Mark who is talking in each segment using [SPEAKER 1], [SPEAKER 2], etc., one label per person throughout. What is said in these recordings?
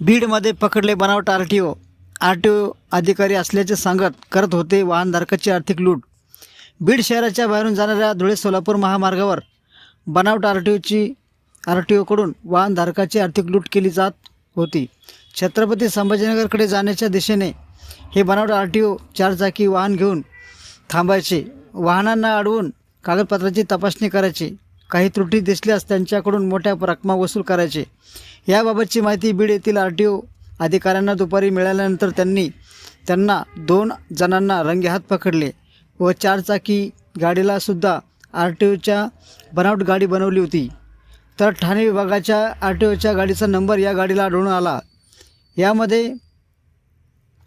[SPEAKER 1] बीडमध्ये पकडले बनावट R T O R T O अधिकारी असल्याचे सांगत करत होते वाहनधारकाची आर्थिक लूट. बीड शहराच्या बाहेरून जाणाऱ्या धुळे सोलापूर महामार्गावर बनावट आर टी ओची आर टी ओकडून वाहनधारकाची आर्थिक लूट केली जात होती. छत्रपती संभाजीनगरकडे जाण्याच्या दिशेने हे बनावट आर टी ओ चारचाकी वाहन घेऊन थांबायचे. वाहनांना अडवून कागदपत्राची तपासणी करायची. काही त्रुटी दिसल्यास त्यांच्याकडून मोठ्या रकमा वसूल करायचे. याबाबतची माहिती बीड येथील आर टी ओ अधिकाऱ्यांना दुपारी मिळाल्यानंतर त्यांनी त्यांना दोन जणांना रंगेहात पकडले व चारचाकी गाडीला सुद्धा आर टी ओच्या बनावट गाडी बनवली होती. तर ठाणे विभागाच्या आर टी ओच्या गाडीचा नंबर या गाडीला आढळून आला. यामध्ये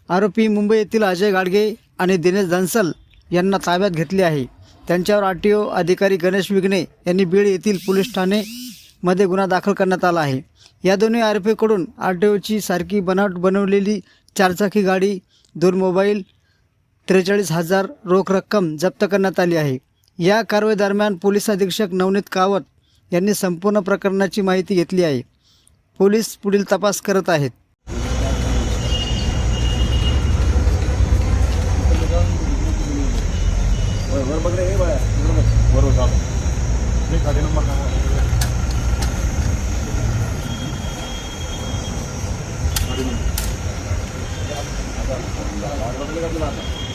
[SPEAKER 1] आरोपी मुंबई येथील अजय गाडगे आणि दिनेश धनसल यांना ताब्यात घेतले आहे. त्यांच्यावर आर टी ओ अधिकारी गणेश विघ्ने यांनी बीड येथील पोलीस ठाणेमध्ये गुन्हा दाखल करण्यात आला आहे. या दोन्ही आरोपीकडून आर टी ओची सारखी बनावट बनवलेली चारचाकी गाडी दोन मोबाईल त्रेचाळीस हजार रोख रक्कम जप्त करण्यात आली आहे. या कारवाई दरम्यान पोलीस अधीक्षक नवनीत कावत यांनी संपूर्ण प्रकरणाची माहिती घेतली आहे. पोलीस पुढील तपास करत आहेत.
[SPEAKER 2] वर बघ. रे हे बरोबर సార్.